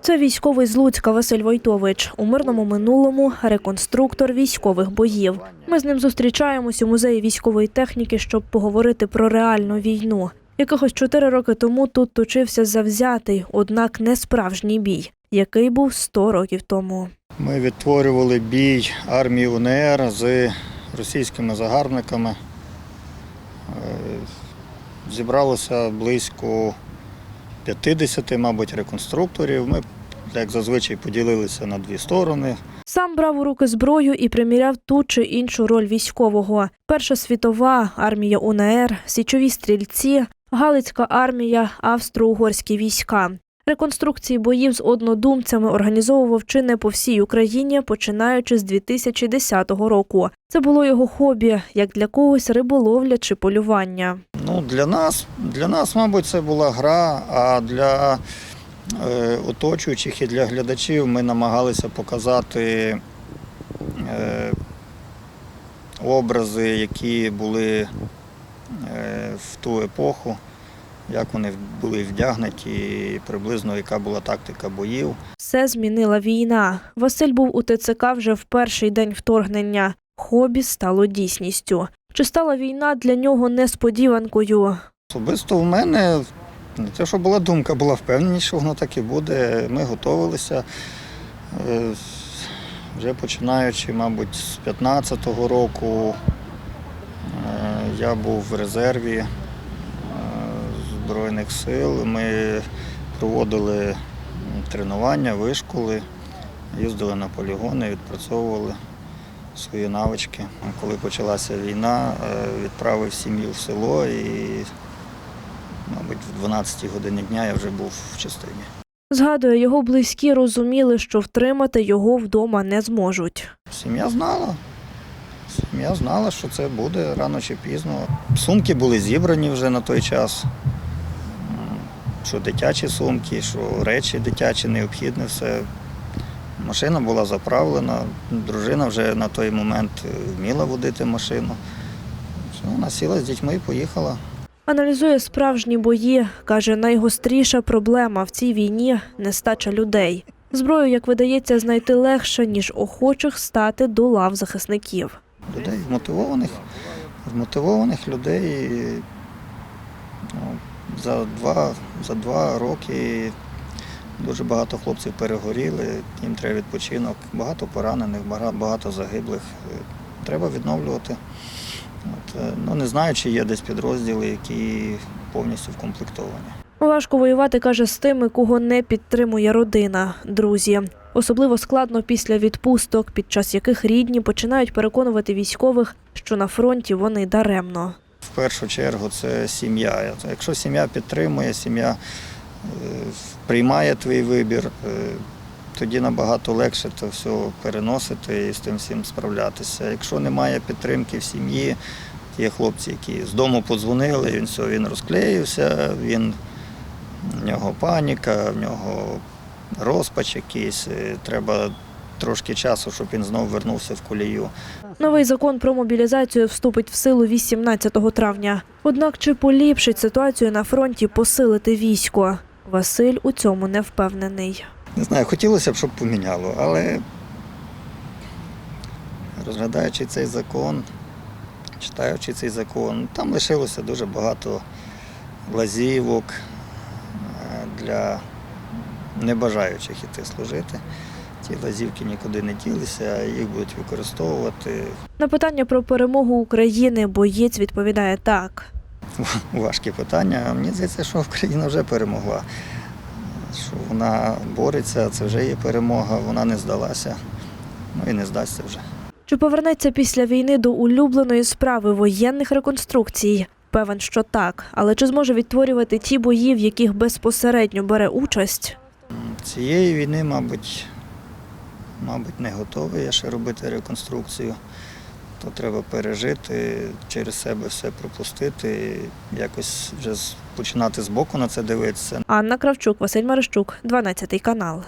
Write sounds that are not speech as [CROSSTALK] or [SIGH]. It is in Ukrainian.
Це військовий з Луцька Василь Войтович. У мирному минулому реконструктор військових боїв. Ми з ним зустрічаємось у музеї військової техніки, щоб поговорити про реальну війну. Якихось чотири роки тому тут точився завзятий, однак не справжній бій, який був 100 років тому. Ми відтворювали бій армії УНР з російськими загарбниками. Е, Зібралося близько 50, мабуть, реконструкторів. Ми, як зазвичай, поділилися на дві сторони. Сам брав у руки зброю і приміряв ту чи іншу роль військового. Перша світова армія УНР, січові стрільці, Галицька армія, австро-угорські війська. Реконструкції боїв з однодумцями організовував чи не по всій Україні, починаючи з 2010 року. Це було його хобі, як для когось риболовля чи полювання. Ну, для нас, для нас, мабуть, це була гра, а для е, оточуючих і для глядачів ми намагалися показати е, образи, які були е, в ту епоху, як вони були вдягнуті, і приблизно яка була тактика боїв. Все змінила війна. Василь був у ТЦК вже в перший день вторгнення. Хобі стало дійсністю. Чи стала війна для нього несподіванкою? Особисто в мене не те, що була думка, була впевненість, що воно так і буде. Ми готувалися. Е, Вже починаючи, мабуть, з 15-го року е, я був в резерві е, Збройних сил. Ми проводили тренування, вишколи, їздили на полігони, відпрацьовували свої навички. Коли почалася війна, е, відправив сім'ю в село і Мабуть, в 12 годині дня я вже був в частині. Згадує, його близькі розуміли, що втримати його вдома не зможуть. Сім'я знала. Сім'я знала, що це буде рано чи пізно. Сумки були зібрані вже на той час. Що дитячі сумки, що речі дитячі, необхідне все. Машина була заправлена, дружина вже на той момент е, вміла водити машину. Вона сіла з дітьми і поїхала. Аналізує справжні бої. каже, найгостріша проблема в цій війні нестача людей. Зброю, як видається, знайти легше, ніж охочих стати до лав захисників. людей, вмотивованих, вмотивованих людей. Ну, за, два, за два роки дуже багато хлопців перегоріли, їм треба відпочинок, багато поранених, багато загиблих. Е, Треба відновлювати. От, е, ну, не знаю, чи є десь підрозділи, які повністю вкомплектовані. Важко воювати, каже, з тими, кого не підтримує родина, друзі. Особливо складно після відпусток, під час яких рідні починають переконувати військових, що на фронті вони даремно. В першу чергу це сім'я. Якщо сім'я підтримує, сім'я приймає твій вибір, е, тоді набагато легше це все переносити і з тим всім справлятися. Якщо немає підтримки в сім'ї, є хлопці, які з дому подзвонили, він все, він розклеївся, він, в нього паніка, в нього розпач якийсь, е, треба трошки часу, щоб він знову вернувся в колію. Новий закон про мобілізацію вступить в силу 18 травня. Однак чи поліпшить ситуацію на фронті посилити військо? Василь у цьому не впевнений. Не знаю, хотілося б, щоб поміняло, але розглядаючи цей закон, читаючи цей закон, там лишилося дуже багато лазівок е, для небажаючих іти служити. Ті лазівки нікуди не ділися, їх будуть використовувати. На питання про перемогу України боєць відповідає так. [LAUGHS] Важкі питання. Мені здається, що Україна вже перемогла. Що вона бореться, це вже є перемога, вона не здалася. Ну і не здасться вже. Чи повернеться після війни до улюбленої справи воєнних реконструкцій? Певен, що так. Але чи зможе відтворювати ті бої, в яких безпосередньо бере участь? Цієї війни, мабуть, мабуть, не готовий я ще робити реконструкцію. То треба пережити, через себе все пропустити, якось вже з- починати збоку на це дивитися. Анна Кравчук, Василь Марищук, 12 канал.